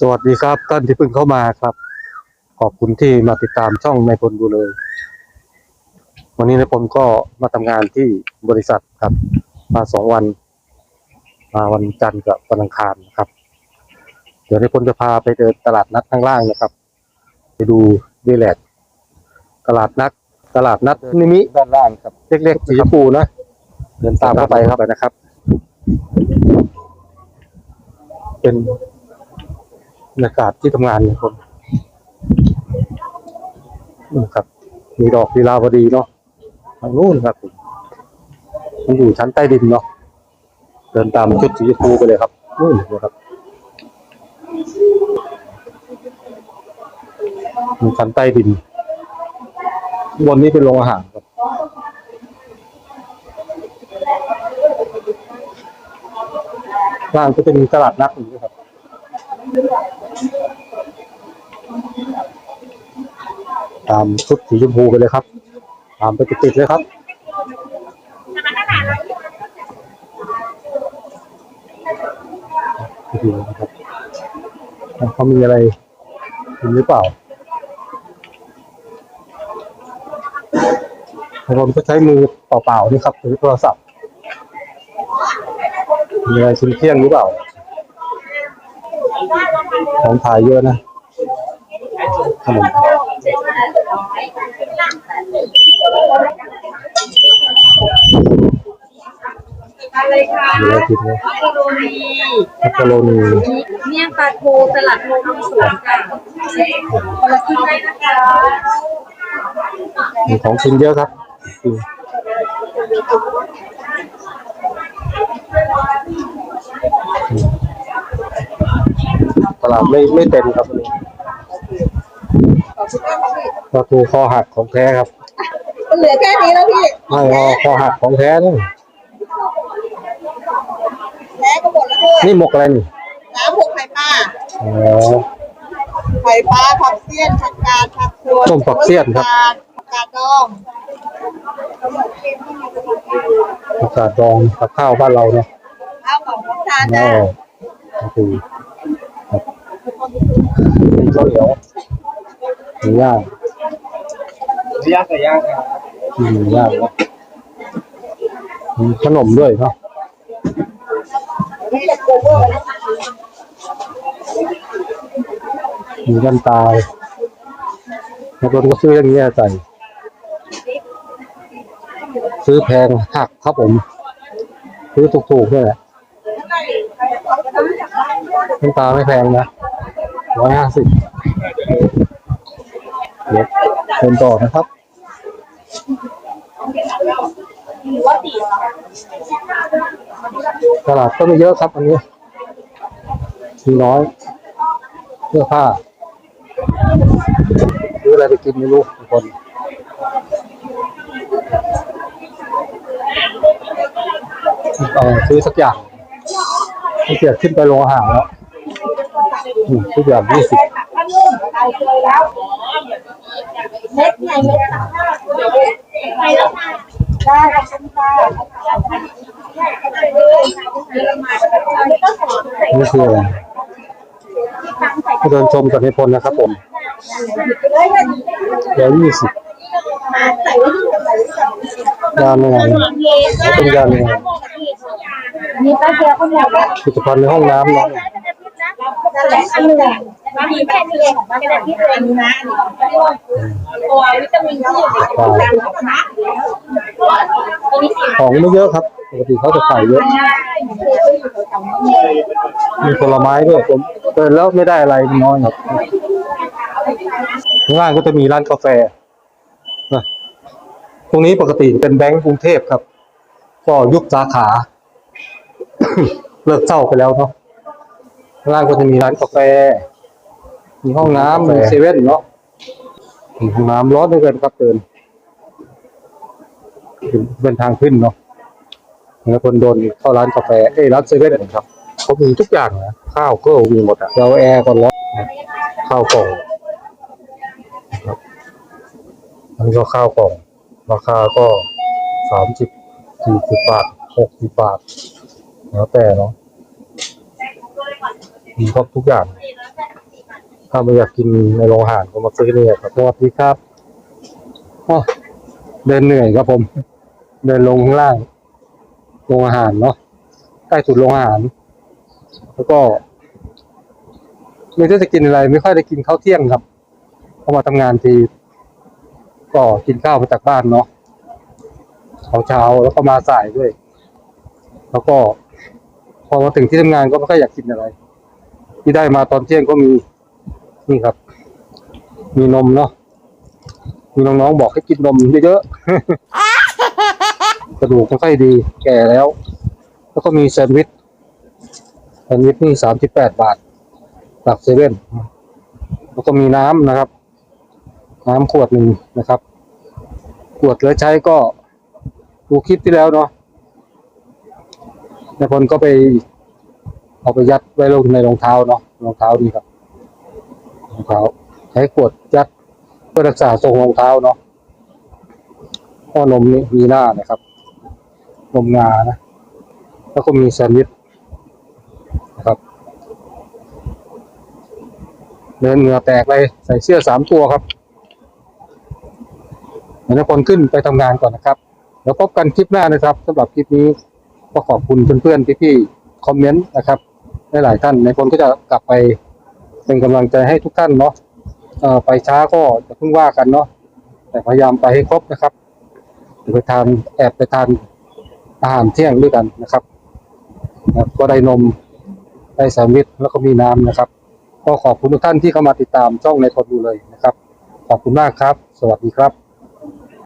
สวัสดีครับท่านที่เพิ่งเข้ามาครับ ขอบคุณที่มาติดตามช่องในายพลดูเลย วันนี้นายพลก็มาทำงานที่บริษัทครับ มาสองวัน มาวันจันทร์กับวันอังคารนะครับ เดี๋ยวนายพลจะพาไปเดินตลาดนัดข้างล่างนะครับ ไปดูดีแลกตลาดนัดตลาดนัดนิมิด้านล่างครับเล็กๆสีชมพูนะเดินตามเข้าไปครับนะครับ เป็น บรรยากาศที่ทำงานของคนนี่ครับ มีดอกลีลาวดีเนาะทางนู้นครับมันอยู่ชั้นใต้ดินเนาะเดินตามชุดสีชมพูไปเลยครับนู่นนะครับมีชั้นใต้ดินบนนี้เป็นโรงอาหารครับล่างก็จะมีตลาดนัดอยู่ครับ ตามชุดสีชมพูไปเลยครับ ตามไปติดๆเลยครับดูนะครับเขามีอะไรกินหรือเปล่าบางคนก็ใช้มือเปล่าๆนี่ครับถือโทรศัพท์มีอะไรชิ้นเที่ยงหรือเปล่า ของขายเยอะนะขนมอะไรคะเยอะกินเลยมักกะโรนีมักกะโรนีเมี่ยงปลาทูสลัดโมทำสวนค่ะคนละครึ่งได้นะคะมีของกินเยอะครับ ลาดไม่ไม่เต็มครับวันนี้ปลาทูคอหักของแท้ครับเหลือแค่นี้แล้วพี่ไม่คอคอหักของแท้นี่แพ้ก็หมดแล้วด้วยนี่หมกอะไรนี่น้ำหกไข่ปลาอ๋อไข่ปลาผักเสี้ยนผักกาดผักสวนต้มผักเสี้ยนครับ ผักกาดดองอากาศดองกับข้าวบ้านเราเนาะข้าวของน้ำตาลอ๋จ้ะอโอเคครับ ข้าวเหนียวหมูย่างย่างไก่ย่างครับมีหมูย่างนะมีขนมด้วยเนาะมีน้ำตาลแล้วคนก็ซื้ออย่างนี้ยใส่ ซื้อแพงหักครับผม ซื้อถูกๆนี่แหละน้ำตาลไม่แพงนะ ร้อยห้าสิบเดี๋ยวเดินต่อนะครับตลาดก็ไม่เยอะครับอันนี้มีน้อยเสื้อผ้าซื้ออะไรไปกินไม่รู้ทุกคนเออซื้อสักอย่างไม่เกียดขึ้นไปโรงอาหารแล้ว ทุกอย่างยี่สิบเม็ดใหญ่เม็ดสามห้าไปแล้วค่ะได้ค่ะนี่คืออะไรให้เดินชมกับในพลนะครับผมเดี๋ยยี่สิบใส่ไว้ที่ใส่ไว้ที่ยานยังไงเป็นยานยังไงมีปลาเกียวข้าวเหนียวผลิตภัณฑ์ในห้องน้ำเนาะ แหละอันหนึ่งมีแค่นี้เองของมันเป็นที่ตัวเองนะตัววิตามินที่อยู่ในกรพัฒนาตัวนี้สีของไม่เยอะครับปกติเขาจะขายเยอะ มีผลไม้ด้วยผมเดินแล้วไม่ได้อะไรน้อยครับข้างล่างก็จะมีร้านกาแฟนะตรงนี้ปกติเป็นแบงก์กรุงเทพครับ ก็ยุบสาขา เลิกเจ้าไปแล้วเนาะ ข้างล่างก็จะมีร้านกาแฟ มีห้องน้ำมีเซเว่นเนาะมีห้องน้ำร้อนด้วยกันครับเดินเป็นทางขึ้นเนาะแล้วคนโดนเข้าร้านกาแฟ เอ้ยร้านเซเว่นครับเขามีทุกอย่างนะข้าวก็มีหมดอะเราแอร์ก็ร้อนนะข้าวกล่องนะครับอันนี้ก็ข้าวกล่อง ราคาก็สามสิบสี่สิบบาทหกสิบบาทแล้วแต่เนาะ มีครบทุกอย่าง ถ้าไม่อยากกินในโรงอาหารก็มาซื้อเนี่ยครับสวัสดีครับโอ้เดินเหนื่อยครับผม เดินลงข้างล่างโรงอาหารเนาะใกล้สุดโรงอาหาร แล้วก็ไม่รู้จะกินอะไร ไม่ค่อยได้กินข้าวเที่ยงครับเพราะมาทำงานที ก็กินข้าวมาจากบ้านเนาะเช้าเช้าแล้วก็มาสายด้วย แล้วก็ พอมาถึงที่ทำงานก็ไม่ค่อยอยากกินอะไร ที่ได้มาตอนเที่ยงก็มีนี่ครับ มีนมเนาะมีน้องๆบอกให้กินนมเยอะๆกระดูกไม่ค่อยดี แก่แล้ว แล้วก็มีแซนด์วิชแซนด์วิชนี่สามสิบแปดบาทจากเซเว่นแล้วก็มีน้ำนะครับ น้ำขวดหนึ่งนะครับ ขวดเหลือใช้ก็ดูคลิปที่แล้วเนาะนายพลก็ไป เอาไปยัดไว้ลงในรองเท้าเนาะรองเท้าดีครับรองเท้าใช้ขวดยัดเพื่อรักษาทรงรองเท้าเนาะข้อนมนี่มีหน้านะครับนมงานะ แล้วก็มีแซนด์วิชนะครับเดินเหงื่อแตกเลยใส่เสื้อสามตัวครับเดี๋ยวนายพลขึ้นไปทำงานก่อนนะครับ แล้วพบกันคลิปหน้านะครับสำหรับคลิปนี้ก็ขอบคุณเพื่อนๆพี่ๆคอมเมนต์นะครับ หลายๆท่านในคนก็จะกลับไปเป็นกำลังใจให้ทุกท่านเนาะเอ่อไปช้าก็จะเพิ่งว่ากันเนาะแต่พยายามไปให้ครบนะครับไปทานแอบไปทานอาหารเที่ยงด้วยกันนะครับ ก็ได้นมได้แซนด์วิชแล้วก็มีน้ำนะครับ ก็ขอบคุณทุกท่านที่เข้ามาติดตามช่องในคนดูเลยนะครับ ขอบคุณมากครับ สวัสดีครับ